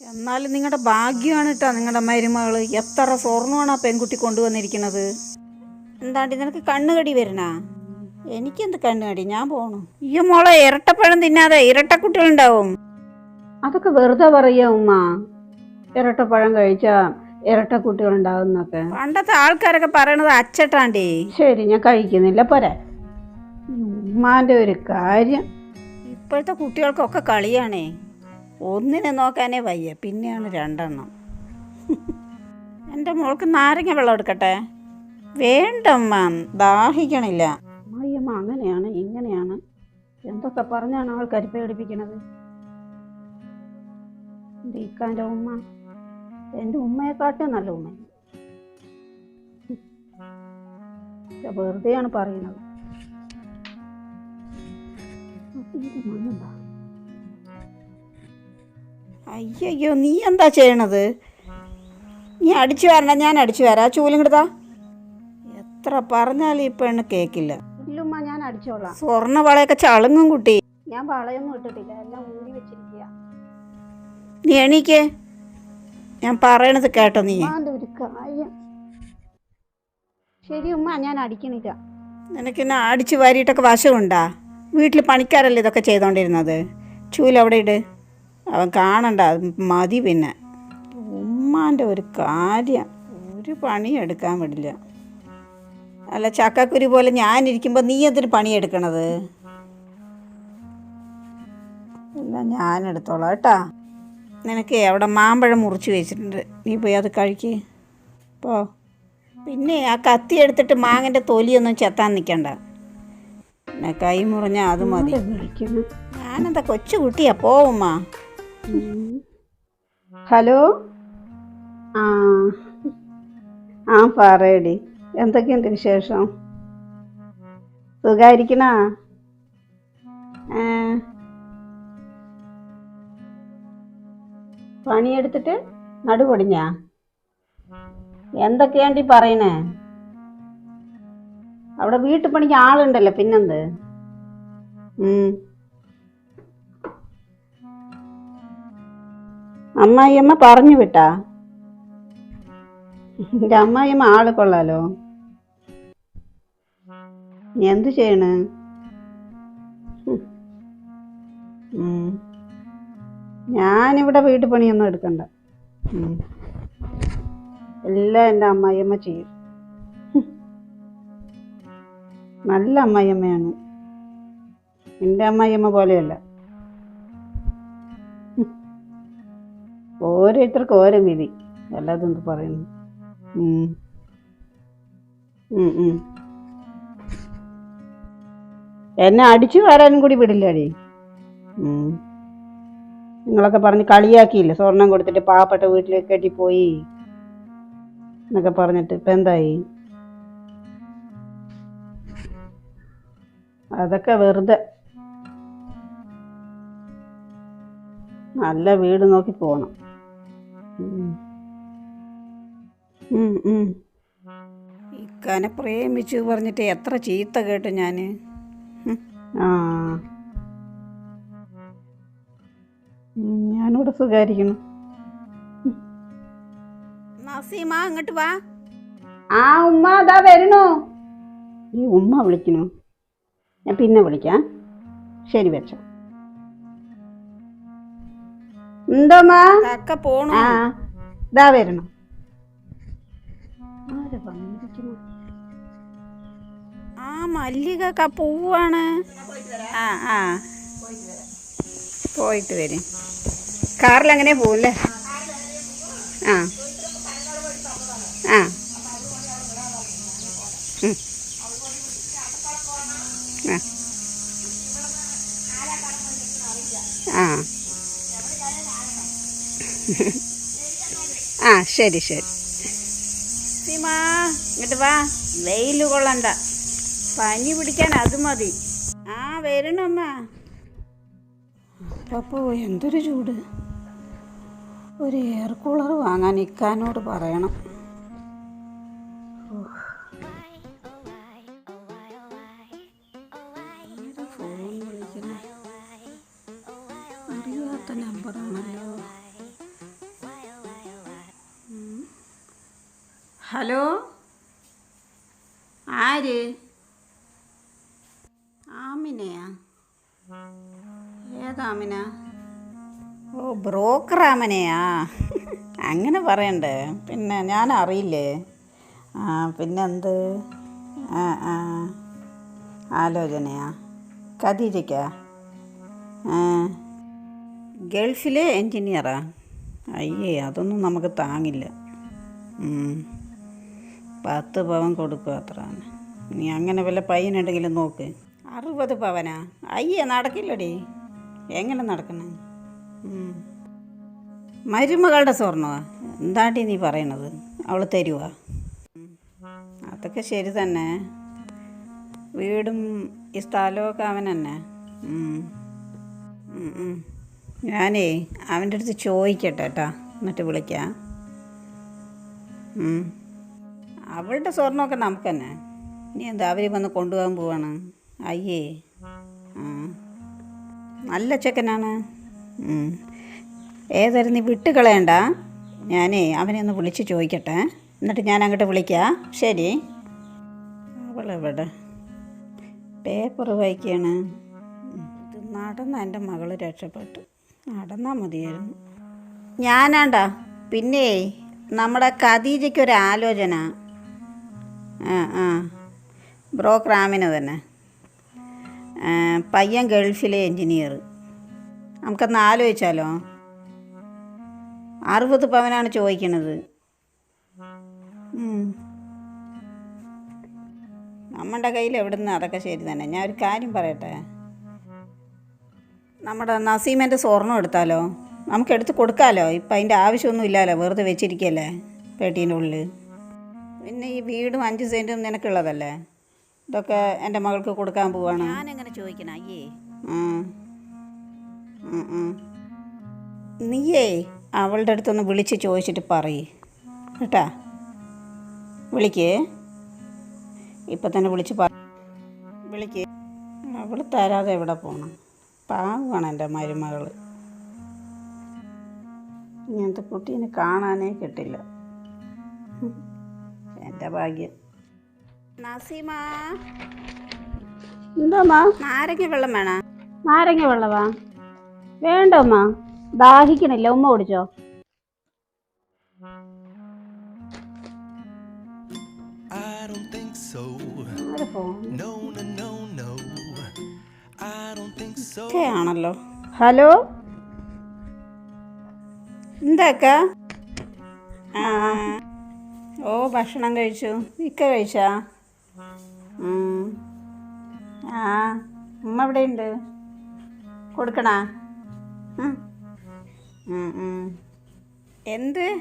എന്നാലും നിങ്ങളുടെ ഭാഗ്യമാണ് കേട്ടോ നിങ്ങളുടെ മരുമകൾ എത്ര സ്വർണമാണ് ആ പെൺകുട്ടി കൊണ്ടുവന്നിരിക്കുന്നത് എന്താണ്ടി നിനക്ക് കണ്ണുകടി വരണാ എനിക്കെന്ത് കണ്ണുകടി? ഞാൻ പോണു. ഈ മോളെ ഇരട്ടപ്പഴം തിന്നാതെ ഇരട്ടക്കുട്ടികളുണ്ടാവും. അതൊക്കെ വെറുതെ പറയാ ഉമ്മ. ഇരട്ടപ്പഴം കഴിച്ചാ ഇരട്ട കുട്ടികളുണ്ടാവുന്നൊക്കെ പണ്ടത്തെ ആൾക്കാരൊക്കെ പറയണത് അച്ചട്ടാണ്ടേ. ശരി ഞാൻ കഴിക്കുന്നില്ല. പോരെ. ഉമ്മാന്റെ ഒരു കാര്യം. ഇപ്പോഴത്തെ കുട്ടികൾക്കൊക്കെ കളിയാണേ. ഒന്നിനെ നോക്കാനേ വയ്യ. പിന്നെയാണ് രണ്ടെണ്ണം. എന്റെ മോൾക്ക് നാരങ്ങ വെള്ളം എടുക്കട്ടെ? വേണ്ടമ്മ ദാഹിക്കണില്ല. അമ്മയമ്മ അങ്ങനെയാണ് ഇങ്ങനെയാണ്. എന്തൊക്കെ പറഞ്ഞാണ് ആൾക്കാർ പേടിപ്പിക്കണത്? എന്റെ ഉമ്മ. എന്റെ ഉമ്മയെക്കാട്ടും നല്ല ഉമ്മ. വെറുതെയാണ് പറയുന്നത്. ഇത് മണ്ണുണ്ടോ അയ്യോ നീ എന്താ ചെയ്യണത്? നീ അടിച്ചു വരണ്ട ഞാൻ അടിച്ചു വരാം. ചൂലും കിടതാ എത്ര പറഞ്ഞാലും ഈ പെണ്ണ് കേക്കില്ല. ഇല്ലുമ്മ ഞാൻ അടിച്ചോളാം. സ്വർണ വളയൊക്കെ ചളുങ്ങും കുട്ടി. ഞാൻ വളയൊന്നും ഇട്ടിട്ടില്ല എല്ലാം ഊരി വെച്ചിരിക്കുക നീ എണീക്കേ. ഞാൻ പറയണത് കേട്ടോ നീ. ശരി ഉമ്മ ഞാൻ അടിക്കണില്ല. നിനക്ക് നിനക്കിന്നെ അടിച്ചു വാരിയിട്ടൊക്കെ വശമുണ്ടാ? വീട്ടിൽ പണിക്കാരല്ലേ ഇതൊക്കെ ചെയ്തോണ്ടിരുന്നത്? ചൂലവിടെ ഇട്. അവൻ കാണണ്ട അത് മതി പിന്നെ. ഉമ്മാന്റെ ഒരു കാര്യം ഒരു പണി എടുക്കാൻ വിടില്ല. അല്ല ചക്കക്കുരി പോലെ ഞാനിരിക്കുമ്പോൾ നീ എന്തിന് പണിയെടുക്കണത്? എല്ലാം ഞാനെടുത്തോളാം കേട്ടാ. നിനക്ക് അവിടെ മാമ്പഴം മുറിച്ച് വെച്ചിട്ടുണ്ട്. നീ പോയി അത് കഴിക്ക്. പോ. പിന്നെ ആ കത്തി എടുത്തിട്ട് മാങ്ങന്റെ തൊലിയൊന്നും ചെത്താൻ നിൽക്കണ്ട പിന്നെ കൈ മുറിഞ്ഞാൽ അത് മതി. ഞാനെന്താ കൊച്ചു കുട്ടിയാ പോവുമ്മ ഹലോ? ആ. ആ പറയടി. എന്തൊക്കെയുണ്ട് വിശേഷം? സുഖായിരിക്കണ? പണിയെടുത്തിട്ട് നടുപൊടിഞ്ഞാ? എന്തൊക്കെയാണ്ടി പറയണേ? അവിടെ വീട്ടുപണിക്ക് ആളുണ്ടല്ലോ പിന്നെന്ത്? ഉം. അമ്മായിയമ്മ പറഞ്ഞു വിട്ടാ. എന്റെ അമ്മായിയമ്മ ആൾ കൊള്ളാലോ. എന്തു ചെയ്യണ്. ഞാനിവിടെ വീട്ടു പണിയൊന്നും എടുക്കണ്ട. എല്ലാം എന്റെ അമ്മായിയമ്മ ചെയ്യും. നല്ല അമ്മായിയമ്മയാണ്. എന്റെ അമ്മായിയമ്മ പോലെയല്ല. ഓരോരുത്തർക്ക് ഓരോ വിധി. അല്ലാതെ എന്ത് പറയുന്നു. എന്നെ അടിച്ചു വരാനും കൂടി വിടില്ലടി. നിങ്ങളൊക്കെ പറഞ്ഞ് കളിയാക്കിയില്ല? സ്വർണം കൊടുത്തിട്ട് പാവപ്പെട്ട വീട്ടിലേക്ക് കെട്ടിപ്പോയി. എന്നൊക്കെ പറഞ്ഞിട്ട് ഇപ്പം എന്തായി? അതൊക്കെ വെറുതെ. നല്ല വീട് നോക്കി പോണം. ഇക്കാനെ പ്രേമിച്ചു പറഞ്ഞിട്ട് എത്ര ചീത്ത കേട്ടു ഞാൻ ഞാനിവിടെ സുഖായിരിക്കുന്നു. നസീമ അങ്ങോട്ട് വാ. ആ ഉമ്മ അതാ വരണോ ഈ ഉമ്മ വിളിക്കണു ഞാൻ പിന്നെ വിളിക്കാം. ശരി വെച്ചോ. എന്തോമാ പോണു. ആ ഇതാ വരണം മല്ലിക പൂവാണ്. ആ ആ. പോയിട്ട് വരും. കാറിൽ അങ്ങനെ പോവില്ലേ? ആ. ആ. ആ. ആ. ശരി ശരി. സീമാ ഇങ്ങോട്ട് വാ. വെയിൽ കൊള്ളണ്ട. പനി പിടിക്കാൻ അത് മതി. ആ വരണമ്മ അപ്പോ എന്തൊരു ചൂട്. ഒരു എയർ കൂളർ വാങ്ങാൻ ഇക്കാനോട് പറയണം. ഹലോ? ആര്? ആമിനയാ ഏതാമിന ഓ ബ്രോക്കർ ആമനയാ അങ്ങനെ പറയണ്ടേ. പിന്നെ ഞാൻ അറിയില്ലേ? ആ പിന്നെന്ത്? ആ ആ. ആലോചനയാ. ഖദീജയ്ക്കാ ഗൾഫിലെ എൻജിനീയറാ. അയ്യേ അതൊന്നും നമുക്ക് താങ്ങില്ല. പത്ത് പവൻ കൊടുക്കുക അത്ര നീ അങ്ങനെ വല്ല പയ്യനുണ്ടെങ്കിലും നോക്ക്. അറുപത് പവനാ? അയ്യേ നടക്കില്ലടി. എങ്ങനെ നടക്കണേ. മരുമകളുടെ സ്വർണമാ എന്താണ്ടി നീ പറയണത്? അവൾ തരുവാ? അതൊക്കെ ശരി തന്നെ. വീടും ഈ സ്ഥലമൊക്കെ അവൻ തന്നെ. ഞാനേ അവന്റെ അടുത്ത് ചോദിക്കട്ടെ കേട്ടാ. എന്നിട്ട് വിളിക്കാം. അവളുടെ സ്വർണമൊക്കെ നമുക്ക് തന്നെ. ഇനി എന്താ അവർ വന്ന് കൊണ്ടുപോകാൻ പോവാണ്? അയ്യേ. നല്ല ചെക്കനാണ്. ഏതായിരുന്നു നീ വിട്ട് കളയണ്ട ഞാനേ അവനെ ഒന്ന് വിളിച്ച് ചോദിക്കട്ടെ. എന്നിട്ട് ഞാൻ അങ്ങോട്ട് വിളിക്കാം. ശരി. അവളെവിടെ? പേപ്പർ വായിക്കുകയാണ് നടന്ന എന്റെ മകൾ രക്ഷപ്പെട്ടു. നടന്നാൽ മതിയായിരുന്നു. ഞാനാണ്ടാ. പിന്നെ നമ്മുടെ ഖദീജയ്ക്ക് ഒരു ആലോചന. ആ ആ. ബ്രോക്കർ ആമിന തന്നെ. പയ്യൻ ഗൾഫിലെ എൻജിനീയർ. നമുക്കൊന്ന് ആലോചിച്ചാലോ? അറുപത് പവനാണ് ചോദിക്കണത്. നമ്മുടെ കയ്യിൽ നിന്ന് അതൊക്കെ ശരി തന്നെ. ഞാൻ ഒരു കാര്യം പറയട്ടെ? നമ്മുടെ നസീമന്റെ സ്വർണം എടുത്താലോ? നമുക്ക് എടുത്ത് കൊടുക്കാമല്ലോ ഇപ്പം അതിന്റെ ആവശ്യമൊന്നും ഇല്ലല്ലോ വെറുതെ വെച്ചിരിക്കല്ലേ? പേട്ടീന്റെ ഉള്ളിൽ പിന്നെ ഈ വീടും അഞ്ച് സെന്റും നിനക്കുള്ളതല്ലേ? ഇതൊക്കെ എന്റെ മകൾക്ക് കൊടുക്കാൻ പോവാണ്. ഞാനെങ്ങനെ ചോദിക്കണം അയ്യേ? നീയേ അവളുടെ അടുത്തൊന്ന് വിളിച്ച് ചോദിച്ചിട്ട് പറയ്. കേട്ടാ? വിളിക്കേ. ഇപ്പം തന്നെ വിളിച്ച് പറ. വിളിക്കേ. അവൾ തരാതെ എവിടെ പോകണം പാവാണ് എന്റെ മരുമകൾ ഇങ്ങനത്തെ കുട്ടീനെ കാണാനേ കിട്ടില്ല. എന്റെ ഭാഗ്യം. നസീമ. എന്താമ്മാ? നാരങ്ങ വെള്ളം വേണോ? നാരങ്ങ വെള്ളവാ വേണ്ട ഉമ്മ ദാഹിക്കണില്ല. ഉമ്മ കുടിച്ചോ? I don't think so. No, no, no, no. I don't think so. ആണല്ലോ ഹലോ? എന്താക്ക? ഓ ഭക്ഷണം കഴിച്ചു. ഇക്ക കഴിച്ചാ. ആ ഉമ്മ ഇവിടെ ഉണ്ട് കൊടുക്കണാ. എന്ത്?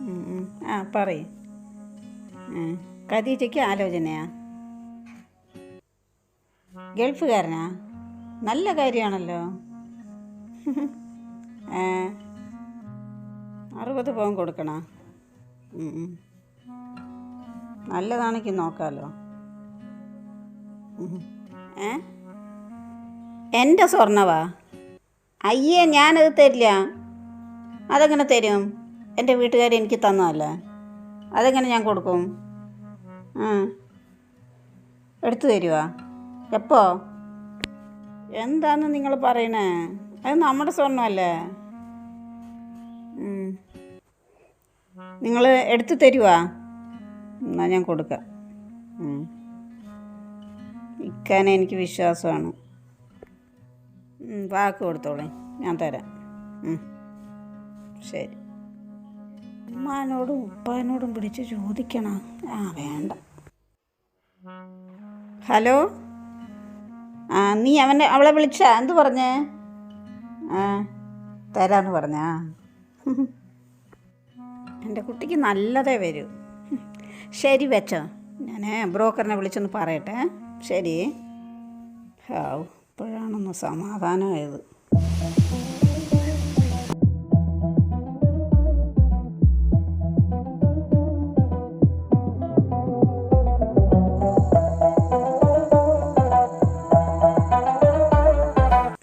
ഉം. ആ പറയ. ഖദീജയ്ക്ക് ആലോചനയാ. ഗൾഫുകാരനാ? നല്ല കാര്യമാണല്ലോ. അറുപത് പവൻ കൊടുക്കണ. നല്ലതാണെങ്കിൽ നോക്കാമല്ലോ. ഏ? എന്റെ സ്വർണവാ? അയ്യേ ഞാനത് തരില്ല. അതെങ്ങനെ തരും? എന്റെ വീട്ടുകാർ എനിക്ക് തന്നതല്ലേ? അതെങ്ങനെ ഞാൻ കൊടുക്കും? എടുത്തു തരുവാ. എപ്പോ? എന്താന്ന് നിങ്ങൾ പറയണേ? അത് നമ്മുടെ സ്വർണമല്ലേ നിങ്ങൾ എടുത്തു തരുവാ? എന്നാ ഞാൻ കൊടുക്കാം. ഇക്കാനെ എനിക്ക് വിശ്വാസമാണ്. വാക്ക് കൊടുത്തോളേ. ഞാൻ തരാം. ശരി. ഉമ്മാനോടും ഉപ്പാനോടും പിടിച്ച് ചോദിക്കണം ആ വേണ്ട. ഹലോ? ആ നീ അവനെ അവളെ വിളിച്ച? എന്ത് പറഞ്ഞേ? ആ തരാന്ന് പറഞ്ഞാ? എന്റെ കുട്ടിക്ക് നല്ലതേ വരൂ. ശരി വെച്ചോ. ഞാൻ ബ്രോക്കറിനെ വിളിച്ചൊന്ന് പറയട്ടെ. ശരി. ഹാവ് ഇപ്പോഴാണൊന്ന് സമാധാനമായത്.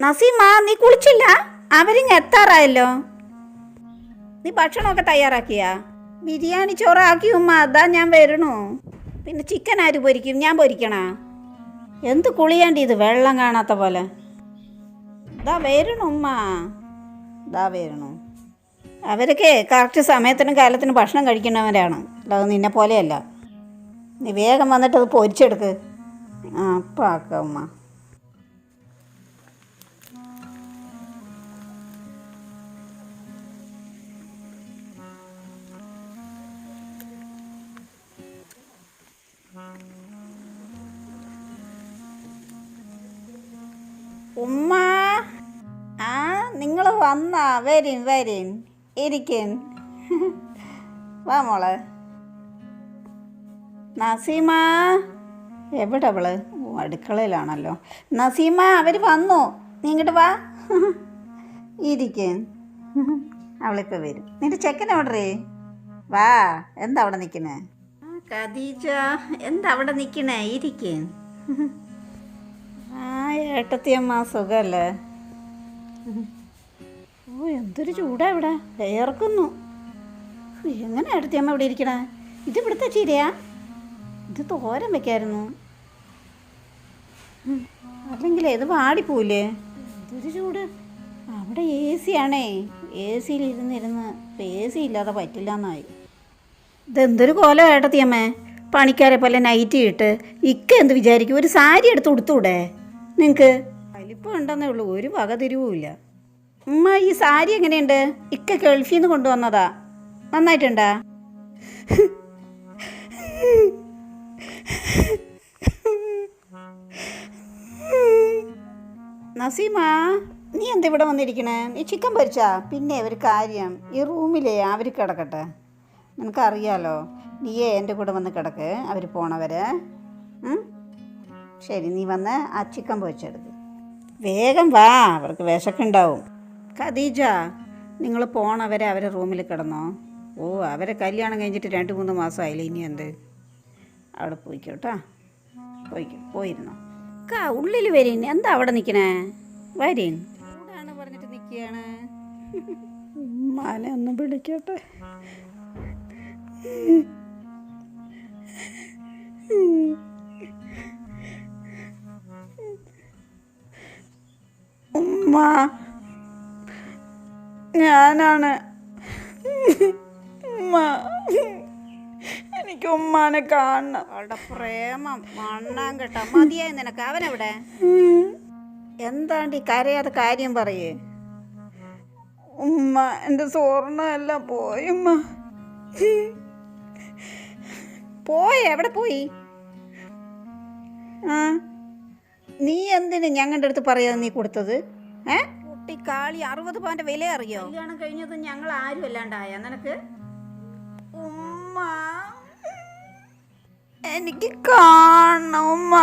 നസീമ നീ കുളിച്ചില്ല? അവരിങ്ങ് എത്താറായല്ലോ. നീ ഭക്ഷണമൊക്കെ തയ്യാറാക്കിയാ? ബിരിയാണി ചോറാക്കി ഉമ്മ അതാ ഞാൻ വരണു. പിന്നെ ചിക്കൻ ആര് പൊരിക്കും? ഞാൻ പൊരിക്കണാ? എന്ത് കുളിയാണ്ടി ഇത് വെള്ളം കാണാത്ത പോലെ? ഇതാ വരണു ഉമ്മ. ഇതാ വരണു. അവരൊക്കെ കറക്റ്റ് സമയത്തിനും കാലത്തിനും ഭക്ഷണം കഴിക്കുന്നവരാണ്. അല്ലാതെ നിന്നെ പോലെയല്ല നീ വേഗം വന്നിട്ട് അത് പൊരിച്ചെടുക്ക്. ആ അപ്പം ആക്കാം ഉമ്മ ഉമ്മ. വന്നാ വരും വരും ഇരിക്കും വാ മോളെ. നസീമ. എവിടെ അവൾ? അടുക്കളയിലാണല്ലോ. നസീമ അവർ വന്നു. നീ ഇങ്ങോട്ട് വാ. ഇരിക്കും അവളിപ്പോൾ വരും. നിന്റെ ചെക്കൻ എവിടേ വാ എന്താ അവിടെ നിൽക്കണേ ഖദീജ എന്താ അവിടെ നിൽക്കണേ ഇരിക്കും ആ ഏട്ടത്തിയമ്മ സുഖല്ലേ? ഓ എന്തൊരു ചൂടാ ഇവിടെ. വേർക്കുന്നു എങ്ങനെ ഏട്ടത്തിയമ്മ ഇവിടെ ഇരിക്കണേ? ഇത് ഇവിടുത്തെ ചീരയാ? ഇത് തോരൻ വെക്കായിരുന്നു. അല്ലെങ്കിൽ ഇത് വാടിപ്പോയില്ലേ എന്തൊരു ചൂട്. അവിടെ എ സി ആണേ എ സിയിൽ ഇരുന്നിരുന്ന് ഇപ്പം എ സി ഇല്ലാതെ പറ്റില്ല എന്നായി. ഇതെന്തൊരു കോലം ഏട്ടത്തിയമ്മേ പണിക്കാരെ പോലെ നൈറ്റ് ഇട്ട് ഇക്ക എന്ത് വിചാരിക്കും? ഒരു സാരി എടുത്ത് കൊടുത്തൂടെ നിങ്ങൾക്ക് വലിപ്പം ഉണ്ടെന്നേ ഉള്ളൂ. ഒരു വക തിരിവുമില്ല. ഉമ്മ ഈ സാരി എങ്ങനെയുണ്ട്? ഇക്ക ഗൾഫിൽ നിന്ന് കൊണ്ടുവന്നതാ. നന്നായിട്ടുണ്ടാ? നസീമ നീ എന്താ ഇവിടെ വന്നിരിക്കണേ? നീ ചിക്കൻ പൊരിച്ചാ? പിന്നെ ഒരു കാര്യം ഈ റൂമിലേ അവർ കിടക്കട്ടെ. നിനക്കറിയാലോ നീയേ എന്റെ കൂടെ വന്ന് കിടക്ക് അവർ പോണവരെ? ശരി നീ വന്ന് ആ ചിക്കൻ പൊരിച്ചെടുക്ക്. വേഗം വാ അവർക്ക് വിശക്കുണ്ടാവും. ഖദീജ നിങ്ങൾ പോണവരെ അവരെ റൂമിൽ കിടന്നോ. ഓ അവരെ കല്യാണം കഴിഞ്ഞിട്ട് രണ്ട് മൂന്ന് മാസമായില്ലേ ഇനി എന്ത്? അവിടെ പോയിക്കോട്ടാ. പോയിക്കോ പോയിരുന്നോ. കാ ഉള്ളിൽ വരീൻ എന്താ അവിടെ നിൽക്കണേ വരീൻ ചൂടാണ് പറഞ്ഞിട്ട് നിൽക്കുകയാണ് ഉമ്മാനെ ഒന്ന് വിളിക്കട്ടെ. ഉമ്മ. ഞാനാണ് എനിക്ക് ഉമ്മാനെ കാണണം. അവളുടെ പ്രേമം മണ്ണാൻ കേട്ടോ. മതിയായി നിനക്ക്. അവനെവിടെ? എന്താണ്ടി കരയാതെ കാര്യം പറയേ. ഉമ്മ എന്റെ സ്വർണമെല്ലാം പോയി ഉമ്മ. പോയി? എവിടെ പോയി? ആ? നീ എന്തിനു ഞങ്ങളുടെ അടുത്ത് പറയാതെ നീ കൊടുത്തത്? ഏ? കുട്ടി കാളി അറുപത് പവന്റെ വില അറിയോ? കല്യാണം കഴിഞ്ഞത് ഞങ്ങൾ ആരും അല്ലാണ്ടായ. നിനക്ക്? ഉമ്മ. എനിക്ക് കാണണം ഉമ്മ.